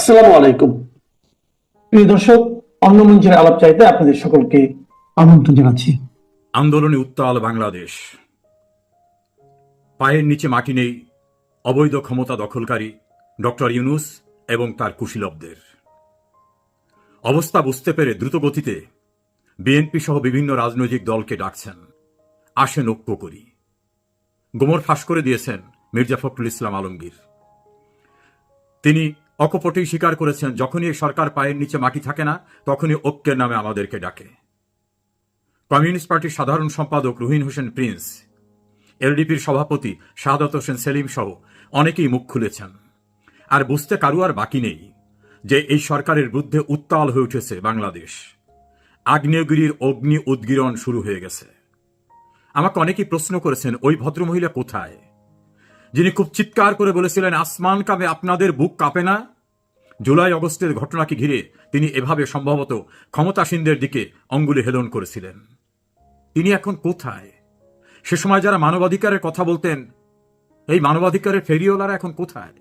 আসসালামু আলাইকুম। প্রিয় দর্শক অন্য মঞ্চের আলাপ চাইতে আপনাদের সকলকে আমন্ত্রণ জানাচ্ছি। আন্দোলনে উত্তাল বাংলাদেশ। পায়ের নিচে মাটি নেই অবৈধ ক্ষমতা দখলকারী ডক্টর ইউনুস এবং তার কুশীলবদের। অবস্থা বুঝতে পেরে দ্রুতগতিতে বিএনপি সহ বিভিন্ন রাজনৈতিক দলকে ডাকছেন। আসেন ঐক্য করি। গোমর ফাঁস করে দিয়েছেন মির্জা ফখরুল ইসলাম আলমগীর। তিনি অকপটেই স্বীকার করেছেন, যখনই সরকার পায়ের নিচে মাটি থাকে না, তখনই ঐক্যের নামে আমাদেরকে ডাকে। কমিউনিস্ট পার্টির সাধারণ সম্পাদক রুহিন হোসেন প্রিন্স, এলডিপির সভাপতি শাহাদত হোসেন সেলিম সহ অনেকেই মুখ খুলেছেন। আর বুঝতে কারু আর বাকি নেই যে এই সরকারের বিরুদ্ধে উত্তাল হয়ে উঠেছে বাংলাদেশ। আগ্নেয়গিরির অগ্নি উদ্গীরণ শুরু হয়ে গেছে। আমাকে অনেকেই প্রশ্ন করেছেন, ওই ভদ্রমহিলা কোথায়? যিনি খুব চিৎকার করে বলেছিলেন, আসমান কাঁপে আপনাদের বুক কাঁপে না? জুলাই অগস্টের ঘটনাকে ঘিরে তিনি এভাবে সম্ভবত ক্ষমতাসীনদের দিকে অঙ্গুলি হেলন করেছিলেন। তিনি এখন কোথায়? সে সময় যারা মানবাধিকারের কথা বলতেন, এই মানবাধিকারের ফেরিওয়ালারা এখন কোথায়?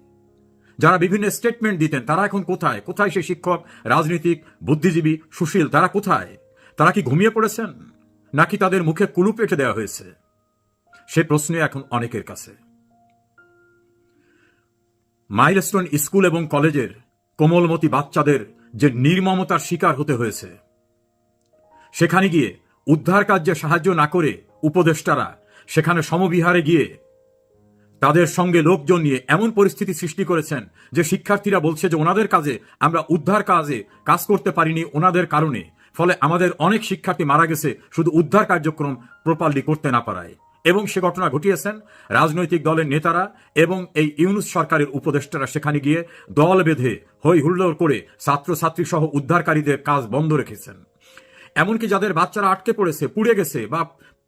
যারা বিভিন্ন স্টেটমেন্ট দিতেন, তারা এখন কোথায়? কোথায় সে শিক্ষক, রাজনীতিক, বুদ্ধিজীবী, সুশীল, তারা কোথায়? তারা কি ঘুমিয়ে পড়েছেন? নাকি তাদের মুখে কুলুপ এঁটে দেওয়া হয়েছে? সে প্রশ্ন এখন অনেকের কাছে। মাইলস্টোন স্কুল এবং কলেজের কোমলমতি বাচ্চাদের যে নির্মমতার শিকার হতে হয়েছে। সেখানে গিয়ে উদ্ধার কার্যে সাহায্য না করে উপদেষ্টারা সেখানে সমবিহারে গিয়ে তাদের সঙ্গে লোকজন নিয়ে এমন পরিস্থিতি সৃষ্টি করেছেন যে শিক্ষার্থীরা বলছে যে ওনাদের কাজে আমরা উদ্ধার কাজে কাজ করতে পারিনি ওনাদের কারণে। ফলে আমাদের অনেক শিক্ষার্থী মারা গেছে, শুধু উদ্ধার কার্যক্রম প্রপারলি করতে না পারায়। এবং সে ঘটনা ঘটিয়েছেন রাজনৈতিক দলের নেতারা এবং এই ইউনুস সরকারের উপদেষ্টারা সেখানে গিয়ে দল বেঁধে হই হুল্লোড় করে ছাত্রছাত্রী সহ উদ্ধারকারীদের কাজ বন্ধ রেখেছেন। এমনকি যাদের বাচ্চারা আটকে পড়েছে, পুড়ে গেছে বা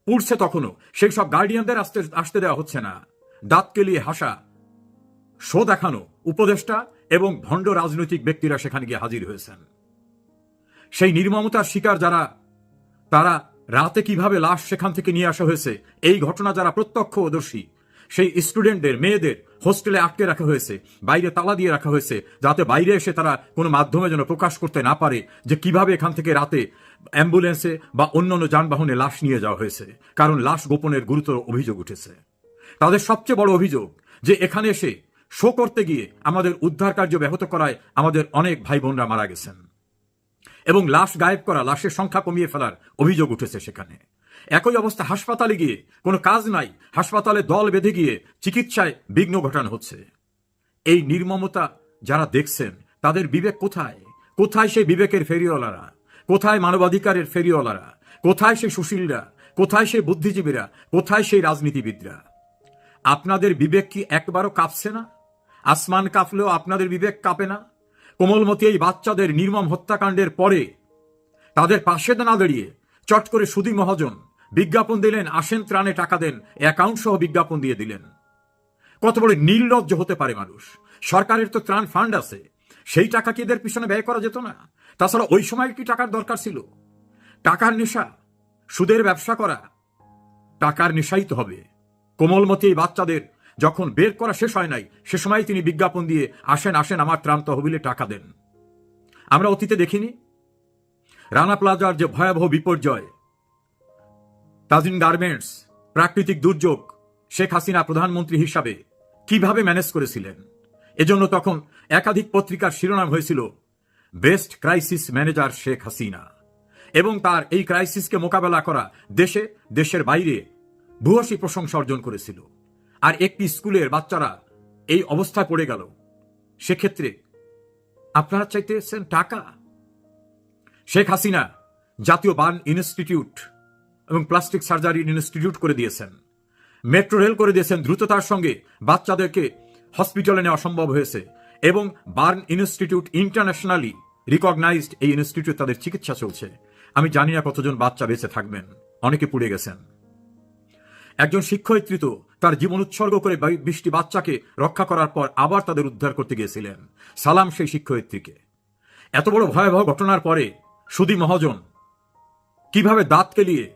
পুড়ছে তখনও, সেই সব গার্ডিয়ানদের আসতে আসতে দেওয়া হচ্ছে না। দাঁত কেলিয়ে হাসা, শো দেখানো উপদেষ্টা এবং ভণ্ড রাজনৈতিক ব্যক্তিরা সেখানে গিয়ে হাজির হয়েছেন। সেই নির্মমতার শিকার যারা, তারা রাতে কীভাবে লাশ সেখান থেকে নিয়ে আসা হয়েছে, এই ঘটনা যারা প্রত্যক্ষদর্শী, সেই স্টুডেন্টদের, মেয়েদের হোস্টেলে আটকে রাখা হয়েছে, বাইরে তালা দিয়ে রাখা হয়েছে, যাতে বাইরে এসে তারা কোনো মাধ্যমে যেন প্রকাশ করতে না পারে যে কীভাবে এখান থেকে রাতে অ্যাম্বুলেন্সে বা অন্যান্য যানবাহনে লাশ নিয়ে যাওয়া হয়েছে, কারণ লাশ গোপনের গুরুতর অভিযোগ উঠেছে। তাদের সবচেয়ে বড় অভিযোগ যে এখানে এসে শো করতে গিয়ে আমাদের উদ্ধার কার্য ব্যাহত করায় আমাদের অনেক ভাই বোনরা মারা গেছেন। এবং লাশ গায়েব করা, লাশের সংখ্যা কমিয়ে ফেলার অভিযোগ উঠেছে সেখানে। একই অবস্থা হাসপাতালে গিয়ে কোনো কাজ নাই, হাসপাতালে দল বেঁধে গিয়ে চিকিৎসায় বিঘ্ন ঘটানো হচ্ছে। এই নির্মমতা যারা দেখছেন, তাদের বিবেক কোথায়? কোথায় সেই বিবেকের ফেরিওয়ালারা? কোথায় মানবাধিকারের ফেরিওয়ালারা? কোথায় সেই সুশীলরা? কোথায় সেই বুদ্ধিজীবীরা? কোথায় সেই রাজনীতিবিদরা? আপনাদের বিবেক কি একবারও কাঁপছে না? আসমান কাঁপলেও আপনাদের বিবেক কাঁপে না? কোমলমতি এই বাচ্চাদের নির্মম হত্যাকাণ্ডের পরে তাদের পাশে না দাঁড়িয়ে চট করে সুদী মহাজন বিজ্ঞাপন দিলেন, আসেন ত্রাণে টাকা দেন অ্যাকাউন্ট সহ বিজ্ঞাপন দিয়ে দিলেন। কত বড় নির্লজ্জ হতে পারে মানুষ। সরকারের তো ত্রাণ ফান্ড আছে। সেই টাকা কি এদের পিছনে ব্যয় করা যেত না? তাছাড়া ওই সময় কি টাকার দরকার ছিল? টাকার নেশা, সুদের ব্যবসা করা, টাকার নেশাই তো হবে। কোমলমতি এই বাচ্চাদের যখন বের করা শেষ হয় নাই, সে সময় তিনি বিজ্ঞাপন দিয়ে, আসেন আসেন, আমার ত্রাণ তহবিলে টাকা দেন। আমরা অতীতে দেখিনি। রানা প্লাজার যে ভয়াবহ বিপর্যয়, তাজিন গার্মেন্টস, প্রাকৃতিক দুর্যোগ, শেখ হাসিনা প্রধানমন্ত্রী হিসাবে কীভাবে ম্যানেজ করেছিলেন? এজন্য তখন একাধিক পত্রিকার শিরোনাম হয়েছিল, best crisis manager Sheikh Hasina. এবং তার এই ক্রাইসিসকে মোকাবেলা করা দেশে, দেশের বাইরে ভূয়সী প্রশংসা অর্জন করেছিল। আর একটি স্কুলের বাচ্চারা এই অবস্থায় পড়ে গেল। সেক্ষেত্রে আপনারা চাইতেছেন টাকা? শেখ হাসিনা জাতীয় বার্ন ইনস্টিটিউট এবং প্লাস্টিক সার্জারি ইনস্টিটিউট করে দিয়েছেন। মেট্রো রেল করে দিয়েছেন, দ্রুততার সঙ্গে বাচ্চাদেরকে হসপিটালে নেওয়া সম্ভব হয়েছে এবং বার্ন ইনস্টিটিউট ইন্টারন্যাশনালি রিকগনাইজড এই ইনস্টিটিউট তাদের চিকিৎসা চলছে। আমি জানি না কতজন বাচ্চা বেঁচে থাকবেন, অনেকে পুড়ে গেছেন। একজন শিক্ষয়িত্রী তো তার জীবন উৎসর্গ করে বৃষ্টি বাচ্চাকে রক্ষা করার পর আবার তাদের উদ্ধার করতে গিয়েছিলেন। সালাম সেই শিক্ষয়িত্রীকে। এত বড় ভয়াবহ ঘটনার পরে সুদী মহাজন কীভাবে দাঁত কেলিয়ে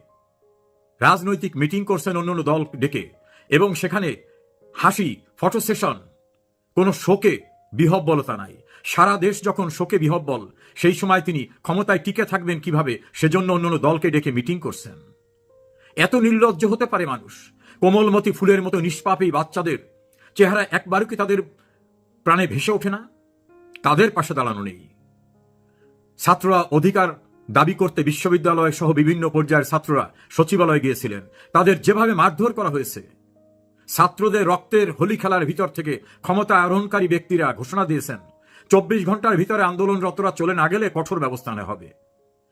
রাজনৈতিক মিটিং করছেন অন্যান্য দল ডেকে এবং সেখানে হাসি, ফটো সেশন, কোনো শোকে বিহব্বলতা নাই। সারা দেশ যখন শোকে বিহব্বল, সেই সময় তিনি ক্ষমতায় টিকে থাকবেন কীভাবে, সেজন্য অন্যান্য দলকে ডেকে মিটিং করছেন। এত নির্লজ্জ হতে পারে মানুষ। কোমলমতি ফুলের মতো নিষ্পাপ বাচ্চাদের চেহারা একবারও কি তাদের প্রাণে ভেসে ওঠে না? তাদের পাশে দাঁড়ানো নেই। ছাত্ররা অধিকার দাবি করতে বিশ্ববিদ্যালয় সহ বিভিন্ন পর্যায়ের ছাত্ররা সচিবালয়ে গিয়েছিলেন। তাদের যেভাবে মারধর করা হয়েছে, ছাত্রদের রক্তের হোলি খেলার ভিতর থেকে ক্ষমতা আরোহণকারী ব্যক্তিরা ঘোষণা দিয়েছেন, চব্বিশ ঘণ্টার ভিতরে আন্দোলনরতরা চলে না গেলে কঠোর ব্যবস্থা নেওয়া হবে।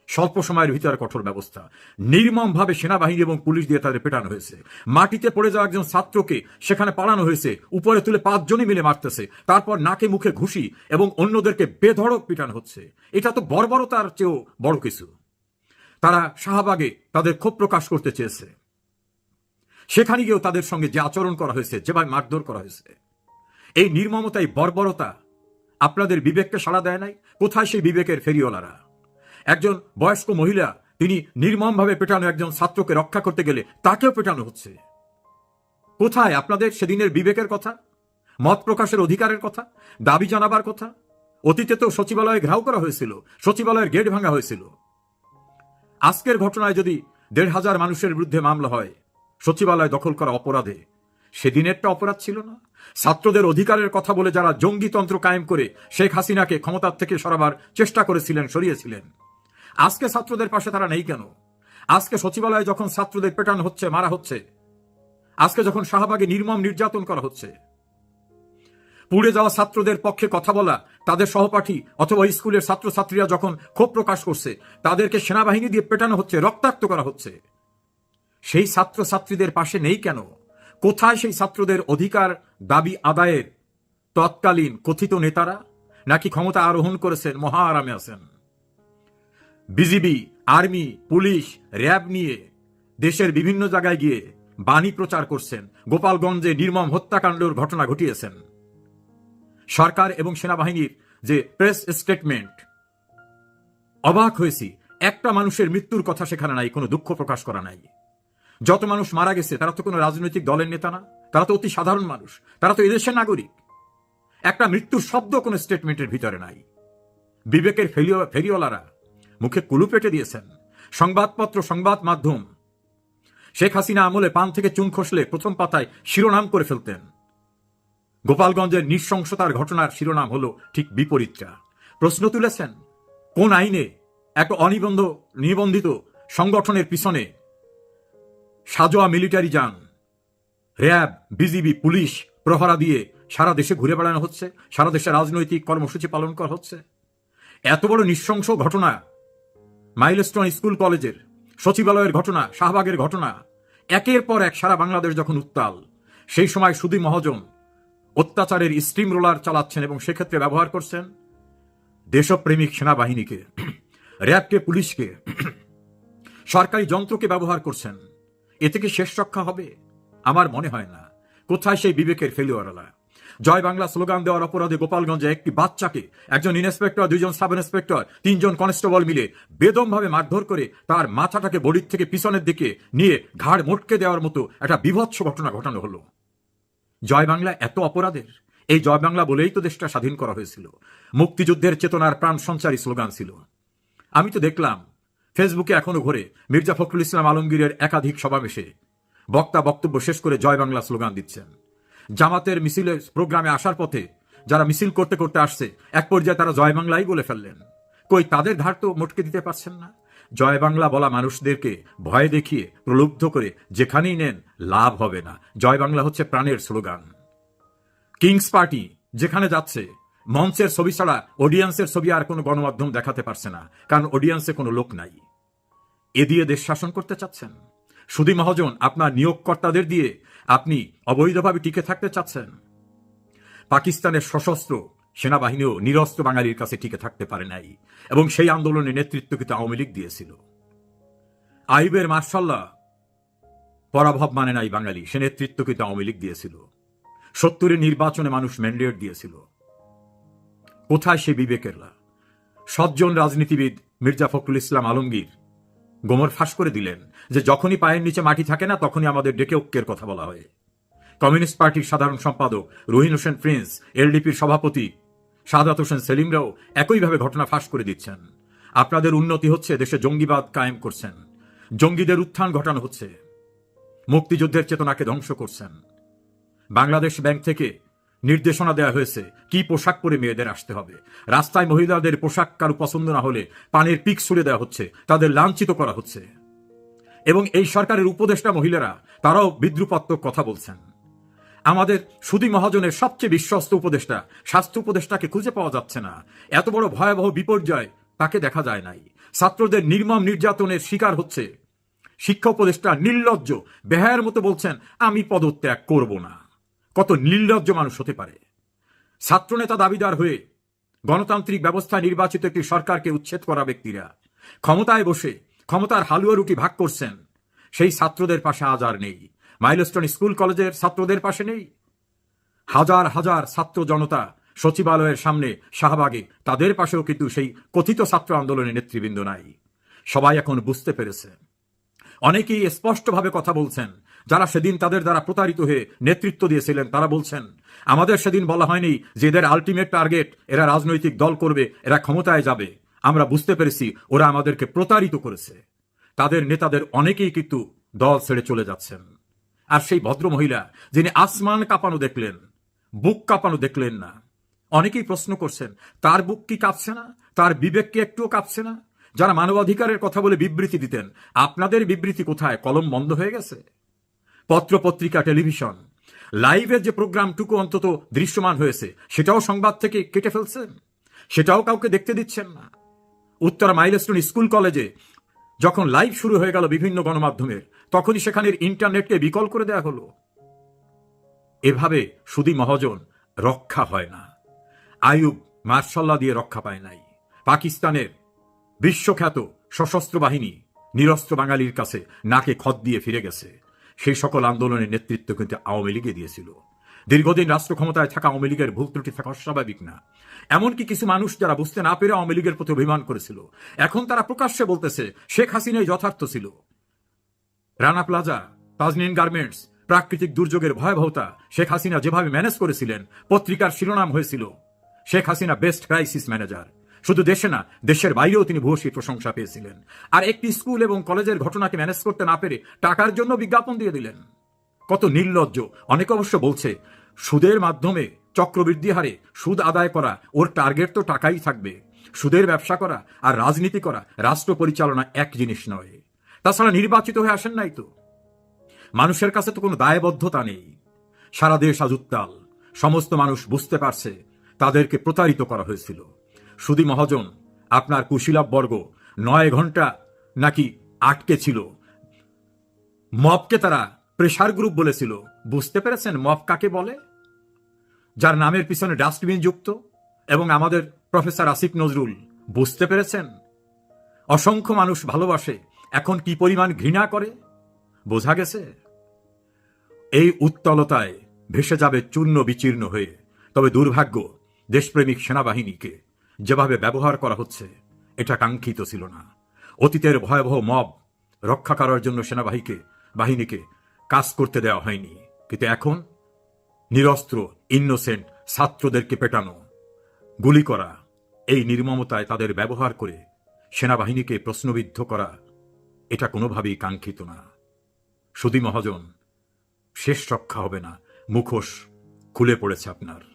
স্বল্প সময়ের ভিতরে কঠোর ব্যবস্থা। নির্মমভাবে সেনাবাহিনী এবং পুলিশ দিয়ে তাদের পেটানো হয়েছে। মাটিতে পড়ে যাওয়া একজন ছাত্রকে সেখানে পালানো হয়েছে। উপরে তুলে পাঁচজনই মিলে মারতেছে। তারপর নাকে মুখে ঘুষি এবং অন্যদেরকে বেধড়ক পিটানো হচ্ছে। এটা তো বর্বরতার চেয়েও বড় কিছু। তারা শাহবাগে তাদের ক্ষোভ প্রকাশ করতে চেয়েছে। সেখানে গিয়েও তাদের সঙ্গে যে আচরণ করা হয়েছে যেভাবে মারধর করা হয়েছে, এই নির্মমতা এই বর্বরতা আপনাদের বিবেককে সাড়া দেয় নাই? কোথায় সেই বিবেকের ফেরিওয়ালারা? একজন বয়স্ক মহিলা, তিনি নির্মমভাবে পেটানো একজন ছাত্রকে রক্ষা করতে গেলে তাকেও পেটানো হচ্ছে। কোথায় আপনাদের সেদিনের বিবেকের কথা? মত প্রকাশের অধিকারের কথা? দাবি জানাবার কথা? অতীতে তো সচিবালয়ে ঘেরাও করা হয়েছিল, সচিবালয়ের গেট ভাঙা হয়েছিল। আজকের ঘটনায় যদি দেড় হাজার মানুষের বিরুদ্ধে মামলা হয়, সচিবালয় দখল করা অপরাধে, সেদিনেরটা অপরাধ ছিল না? ছাত্রদের অধিকারের কথা বলে যারা জঙ্গিতন্ত্র কায়েম করে শেখ হাসিনাকে ক্ষমতার থেকে সরাবার চেষ্টা করেছিলেন, সরিয়েছিলেন। আজকে ছাত্রদের পাশে তারা নেই কেন? আজকে সচিবালয়ে যখন ছাত্রদের পেটানো হচ্ছে, মারা হচ্ছে, আজকে যখন শাহবাগে নির্মম নির্যাতন করা হচ্ছে, পুড়ে যাওয়া ছাত্রদের পক্ষে কথা বলা, তাদের সহপাঠী অথবা স্কুলের ছাত্রছাত্রীরা যখন ক্ষোভ প্রকাশ করছে, তাদেরকে সেনাবাহিনী দিয়ে পেটানো হচ্ছে, রক্তাক্ত করা হচ্ছে, সেই ছাত্রছাত্রীদের পাশে নেই কেন? কোথায় সেই ছাত্রদের অধিকার, দাবি, আদায়ের তৎকালীন কথিত নেতারা? নাকি ক্ষমতা আরোহণ করেছেন মহা আরামে আছেন? বিজিবি, আর্মি, পুলিশ, র্যাব নিয়ে দেশের বিভিন্ন জায়গায় গিয়ে বাণী প্রচার করছেন। গোপালগঞ্জে নির্মম হত্যাকাণ্ডের ঘটনা ঘটিয়েছেন। সরকার এবং সেনাবাহিনীর যে প্রেস স্টেটমেন্ট, অবাক হয়েছি। একটা মানুষের মৃত্যুর কথা সেখানে নাই, কোনো দুঃখ প্রকাশ করা নাই। যত মানুষ মারা গেছে, তারা তো কোনো রাজনৈতিক দলের নেতা না, তারা তো অতি সাধারণ মানুষ, তারা তো এদেশের নাগরিক। একটা মৃত্যুর শব্দ কোনো স্টেটমেন্টের ভিতরে নাই। বিবেকের ফেরিও- ফেরিওয়ালারা মুখে কুলু পেটে দিয়েছেন। সংবাদপত্র, সংবাদ মাধ্যম। শেখ হাসিনা আমলে পান থেকে চুন খসলে প্রথম পাতায় শিরোনাম করে ফেলতেন। গোপালগঞ্জের নৃশংসতার ঘটনার শিরোনাম হলো ঠিক বিপরীতটা। প্রশ্ন তুলেছেন, কোন আইনে একটা অনিবন্ধ, নিবন্ধিত সংগঠনের পিছনে সাজোয়া মিলিটারি যান? র্যাব, বিজিবি, পুলিশ প্রহরা দিয়ে সারা দেশে ঘুরে বেড়ানো হচ্ছে? সারা দেশে রাজনৈতিক কর্মসূচি পালন করা হচ্ছে? এত বড় নৃশংস ঘটনা মাইলস্টোন স্কুল কলেজের সচিবালয়ের ঘটনা, শাহবাগের ঘটনা, একের পর এক সারা বাংলাদেশ যখন উত্তাল, সেই সময় সুদী মহাজন অত্যাচারের স্টিম রোলার চালাচ্ছেন এবং সেক্ষেত্রে ব্যবহার করছেন দেশপ্রেমিক সেনাবাহিনীকে, র্যাবকে, পুলিশকে, সরকারি যন্ত্রকে ব্যবহার করছেন। এতে কি শেষ রক্ষা হবে? আমার মনে হয় না। কোথায় সেই বিবেকের ফেলিওয়ারলা জয় বাংলা স্লোগান দেওয়ার অপরাধে গোপালগঞ্জে একটি বাচ্চাকে একজন ইন্সপেক্টর, দুইজন সাব ইন্সপেক্টর, তিনজন কনস্টেবল মিলে বেদমভাবে মারধর করে তার মাথাটাকে বডির থেকে পিছনের দিকে নিয়ে ঘাড় মোটকে দেওয়ার মতো একটা বিভৎস ঘটনা ঘটানো হলো। জয় বাংলা এত অপরাধের? এই জয় বাংলা বলেই তো দেশটা স্বাধীন করা হয়েছিল। মুক্তিযুদ্ধের চেতনার প্রাণ সঞ্চারী স্লোগান ছিল। আমি তো দেখলাম, ফেসবুকে এখনও ঘরে মির্জা ফখরুল ইসলাম আলমগীরের একাধিক সমাবেশে। বক্তা বক্তব্য শেষ করে জয় বাংলা স্লোগান দিচ্ছেন। জামাতের মিছিলের প্রোগ্রামে আসার পথে যারা মিছিল করতে করতে আসছে, এক পর্যায়ে তারা জয় বাংলাই বলে ফেললেন। কই, তাদের ধার তো মোটকে দিতে পারছেন না। জয় বাংলা বলা মানুষদেরকে ভয় দেখিয়ে প্রলুব্ধ করে যেখানেই নেন লাভ হবে না। জয় বাংলা হচ্ছে প্রাণের স্লোগান। কিংস পার্টি যেখানে যাচ্ছে, মঞ্চের ছবি ছাড়া অডিয়েন্সের ছবি আর কোনো গণমাধ্যম দেখাতে পারছে না, কারণ অডিয়েন্সে কোনো লোক নাই। এ দিয়ে দেশ শাসন করতে চাচ্ছেন। সুদী মহাজন, আপনার নিয়োগকর্তাদের দিয়ে আপনি অবৈধভাবে টিকে থাকতে চাচ্ছেন। পাকিস্তানের সশস্ত্র সেনাবাহিনীও নিরস্ত্র বাঙালির কাছে টিকে থাকতে পারে নাই এবং সেই আন্দোলনের নেতৃত্ব কিন্তু আওয়ামী লীগ দিয়েছিল। আইবের মার্শাল্লাহ পরাভব মানে নাই বাঙালি, সে নেতৃত্ব কিন্তু আওয়ামী লীগ দিয়েছিল। সত্তরের নির্বাচনে মানুষ ম্যান্ডেট দিয়েছিল। কোথায় সে বিবেকেরলা সজ্জন রাজনীতিবিদ মির্জা ফখরুল ইসলাম আলমগীর গোমর ফাঁস করে দিলেন যে যখনই পায়ের নিচে মাটি থাকে না, তখনই আমাদের ডেকে ঐক্যের কথা বলা হয়। কমিউনিস্ট পার্টির সাধারণ সম্পাদক রহিন হোসেন প্রিন্স, এলডিপির সভাপতি সাদাত হোসেন সেলিমরাও একইভাবে ঘটনা ফাঁস করে দিচ্ছেন। আপনাদের উন্নতি হচ্ছে, দেশে জঙ্গিবাদ কায়েম করছেন। জঙ্গিদের উত্থান ঘটানো হচ্ছে। মুক্তিযুদ্ধের চেতনাকে ধ্বংস করছেন। বাংলাদেশ ব্যাংক থেকে নির্দেশনা দেওয়া হয়েছে, কি পোশাক পরে মেয়েদের আসতে হবে। রাস্তায় মহিলাদের পোশাক কারও পছন্দ না হলে পানির পিক ছুড়ে দেওয়া হচ্ছে, তাদের লাঞ্ছিত করা হচ্ছে। এবং এই সরকারের উপদেষ্টা মহিলারা, তারাও বিদ্রুপাত্মক কথা বলছেন। আমাদের সুদী মহাজনের সবচেয়ে বিশ্বস্ত উপদেষ্টা, স্বাস্থ্য উপদেষ্টাকে খুঁজে পাওয়া যাচ্ছে না। এত বড় ভয়াবহ বিপর্যয় তাকে দেখা যায় নাই। ছাত্রদের নির্মম নির্যাতনের শিকার হচ্ছে। শিক্ষা উপদেষ্টা নির্লজ্জ, বেহায়ের মতো বলছেন, আমি পদত্যাগ করব না। কত নির্লজ্জ মানুষ হতে পারে। ছাত্রনেতা দাবিদার হয়ে গণতান্ত্রিক ব্যবস্থায় নির্বাচিত একটি সরকারকে উচ্ছেদ করা ব্যক্তিরা ক্ষমতায় বসে ক্ষমতার হালুয়া রুটি ভাগ করছেন, সেই ছাত্রদের পাশে আজ আর নেই। মাইলস্টোন স্কুল কলেজের ছাত্রদের পাশে নেই। হাজার হাজার ছাত্র জনতা সচিবালয়ের সামনে শাহবাগে, তাদের পাশেও কিন্তু সেই কথিত ছাত্র আন্দোলনের নেতৃবৃন্দ নাই। সবাই এখন বুঝতে পেরেছে। অনেকেই স্পষ্টভাবে কথা বলছেন যারা সেদিন তাদের দ্বারা প্রতারিত হয়ে নেতৃত্ব দিয়েছিলেন, তারা বলছেন, আমাদের সেদিন বলা হয়নি যে এদের আলটিমেট টার্গেট এরা রাজনৈতিক দল করবে, এরা ক্ষমতায় যাবে। আমরা বুঝতে পেরেছি ওরা আমাদেরকে প্রতারিত করেছে। তাদের নেতাদের অনেকেই কিন্তু দল ছেড়ে চলে যাচ্ছেন। আর সেই ভদ্র মহিলা যিনি আসমান কাঁপানো দেখলেন, বুক কাঁপানো দেখলেন না। অনেকেই প্রশ্ন করছেন, তার বুক কি কাঁপছে না? তার বিবেক কি একটুও কাঁপছে না? যারা মানবাধিকারের কথা বলে বিবৃতি দিতেন, আপনাদের বিবৃতি কোথায়? কলম বন্ধ হয়ে গেছে? পত্র পত্রিকা টেলিভিশন। লাইভের যে প্রোগ্রামটুকু অন্তত দৃশ্যমান হয়েছে, সেটাও সংবাদ থেকে কেটে ফেলছেন সেটাও কাউকে দেখতে দিচ্ছেন না? উত্তরা মাইলস্টোন স্কুল কলেজে যখন লাইভ শুরু হয়ে গেল বিভিন্ন গণমাধ্যমের, তখনই সেখানের ইন্টারনেটকে বিকল করে দেওয়া হলো। এভাবে সুদী মহাজন রক্ষা হয় না। আয়ুব মার্শাল্লা দিয়ে রক্ষা পায় নাই। পাকিস্তানের বিশ্বখ্যাত সশস্ত্র বাহিনী নিরস্ত্র বাঙালির কাছে নাকে খত দিয়ে ফিরে গেছে। সেই সকল আন্দোলনের নেতৃত্ব কিন্তু আওয়ামী লীগে দিয়েছিল। দীর্ঘদিন রাষ্ট্র ক্ষমতায় থাকা আওয়ামী লীগের ভুল ত্রুটি থাকা অস্বাভাবিক না। এমনকি কিছু মানুষ যারা বুঝতে না পেরে আওয়ামী লীগের প্রতি অভিমান করেছিল, এখন তারা প্রকাশ্যে বলতেছে, শেখ হাসিনাই যথার্থ ছিল। রানা প্লাজা, তাজনিন গার্মেন্টস, প্রাকৃতিক দুর্যোগের ভয়াবহতা শেখ হাসিনা যেভাবে ম্যানেজ করেছিলেন, পত্রিকার শিরোনাম হয়েছিল, Sheikh Hasina best crisis manager. শুধু দেশে না, দেশের বাইরেও তিনি ভূয়সী প্রশংসা পেয়েছিলেন। আর একটি স্কুল এবং কলেজের ঘটনাকে ম্যানেজ করতে না পেরে টাকার জন্য বিজ্ঞাপন দিয়ে দিলেন। কত নির্লজ্জ। অনেকে অবশ্য বলছে, সুদের মাধ্যমে চক্রবৃদ্ধি হারে সুদ আদায় করা ওর টার্গেট তো টাকাই থাকবে। সুদের ব্যবসা করা আর রাজনীতি করা, রাষ্ট্র পরিচালনা এক জিনিস নয়। তাছাড়া নির্বাচিত হয়ে আসেন নাই তো। মানুষের কাছে তো কোনো দায়বদ্ধতা নেই। সারা দেশ আজ উত্তাল। সমস্ত মানুষ বুঝতে পারছে, তাদেরকে প্রতারিত করা হয়েছিল। সুদী মহাজন, আপনার কুশীলাভ বর্গ নয় ঘণ্টা নাকি আটকে ছিল। মবকে তারা প্রেশার গ্রুপ বলেছিল। বুঝতে পেরেছেন মব কাকে বলে? যার নামের পিছনে ডাস্টবিন যুক্ত এবং আমাদের প্রফেসর আসিফ নজরুল। বুঝতে পেরেছেন? অসংখ্য মানুষ ভালোবাসে। এখন কি পরিমাণ ঘৃণা করে? বোঝা গেছে? এই উত্তলতায় ভেসে যাবে চূর্ণ বিচীর্ণ হয়ে। তবে দুর্ভাগ্য, দেশপ্রেমিক সেনাবাহিনীকে। যেভাবে ব্যবহার করা হচ্ছে, এটা কাঙ্ক্ষিত ছিল না। অতীতের ভয়াবহ মব রক্ষা করার জন্য সেনাবাহিনীকে বাহিনীকে কাজ করতে দেওয়া হয়নি। কিন্তু এখন নিরস্ত্র ইনোসেন্ট ছাত্রদেরকে পেটানো, গুলি করা, এই নির্মমতায় তাদের ব্যবহার করে সেনাবাহিনীকে প্রশ্নবিদ্ধ করা, এটা কোনোভাবেই কাঙ্ক্ষিত না। সুদী মহাজন, শেষ রক্ষা হবে না। মুখোশ খুলে পড়েছে আপনার।